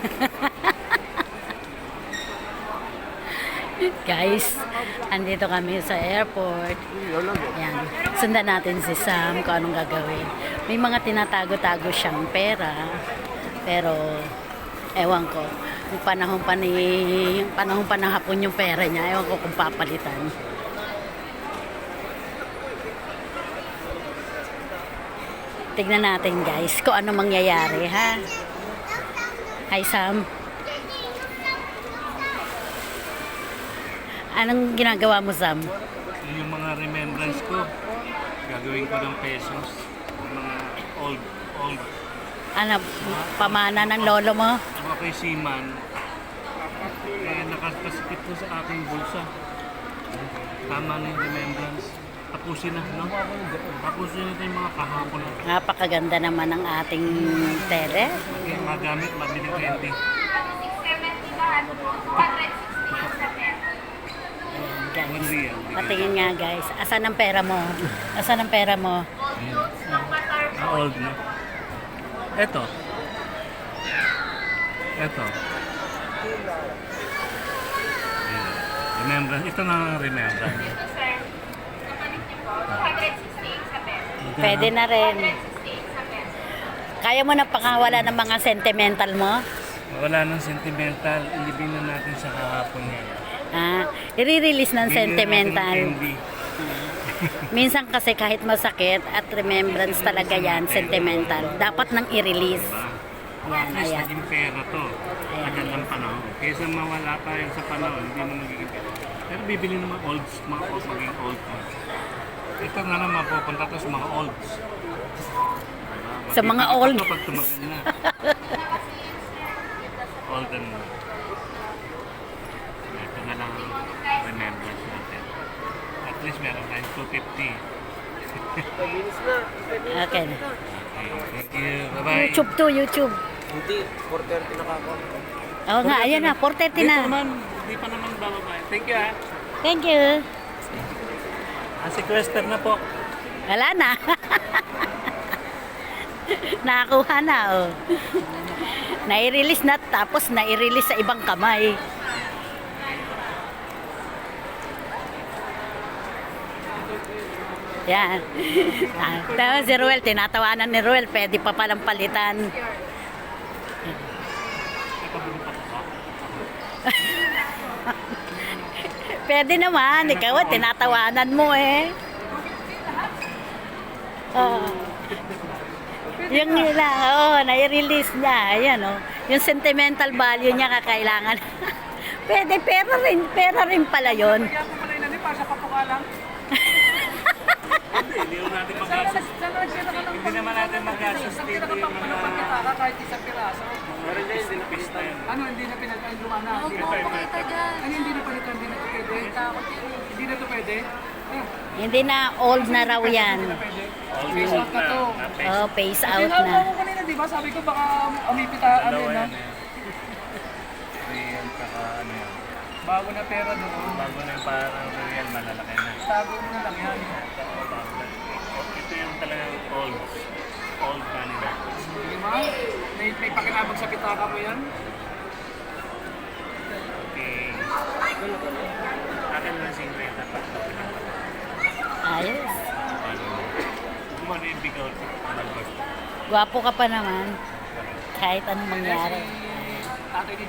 Guys, andito kami sa airport. Yan. Sundan natin si Sam kung anong gagawin. May mga tinatago-tago siyang pera. Pero, ewan ko. Yung panahon pa ni, yung panahon pa ng hapon yung pera niya. Ewan ko kung papalitan. Tignan natin guys kung ano mangyayari ha. Hi Sam. Anong ginagawa mo Sam? Yun yung mga remembrance ko. Gagawin ko ng pesos. Yung Mga old, old. Ano, pamana ng lolo mo? Ako kay Seaman. Eh, nakapasikip ko sa aking bulsa. Tama na yung remembrance. Tapusin na, no? Tapusin natin yung mga kahapon na. Napakaganda naman ng ating tele. Okay, magamit, mabili candy. Ayan, guys. Hindi yan. Patingin nga guys. Asan ang pera mo? Asan ang pera mo? Ah, old na. Ito. Ayan. Remembrance. Ito na ang remembrance. Pwede na rin. Kaya mo na pakawala ng mga sentimental mo? Wala nang sentimental. Ilibing na natin sa kahapon niya. Ah, i-release ng sentimental. Hindi. Minsan kasi kahit masakit at remembrance talaga yan, sentimental. Dapat nang i-release. Diba? Yan, least ayan. naging pera to. Tagal ng panahon. Kaysa mawala tayo sa panahon, hindi mo magiging pera. Pero bibili ng mga olds, mga old, maging old mo. Ito nga naman pupunta to sa mga olds. Sa mga old. Pag tumagal na. old and ito na lang ang remembrance natin. At least meron tayong 250. Okay. Okay, thank you. Bye-bye. YouTube to, YouTube. Hindi, 4.30 na kako. Oo nga, ayan na, 4.30 Dito na. naman, hindi pa naman bababa. Thank you ah. Thank you. Ah, sequester na po. Wala na. Nakakuha na, oh. Nai-release na, tapos nai-release sa ibang kamay. Yan. Ah, Tapos si Ruel, tinatawanan ni Ruel, pwede pa palang palitan. Pwede naman, ikaw tinatawanan mo eh. Oo. Yung nila, oh, nai-release niya. Ayan, oh. Yung sentimental value niya kakailangan. Pwede, pera rin, pera rin pala yun. Hindi, hindi naman natin mag-assist. Hindi naman natin mag-assist dito yung mga... kahit isang piraso. Meron dyan, hindi na pista yun. Ano, hindi na pinag-ano lumaan na? Hindi Ito, ito, ito. Ano, hindi na palitan, hindi na to pwede? Hindi na to pwede? Ah, Hindi na old na raw yan. pwede. All Face out na to. na. face. Oh, face out Tinawag na. mo kanina, di ba? Sabi ko baka umipita, ano yun, no? yan eh. Three yan, saka ano yan. Bago na pera doon. Bago na yung parang real, malalaki na. Tago mo na lang yan. Na. Ito yung talagang old. Old money. Di ba? May, may pakinabag sa pitaka mo yan. Okay. Akin na 50 pa. Ayos. Ano yung bigaw. Gwapo ka pa naman. Kahit anong mangyari. Si tatay ni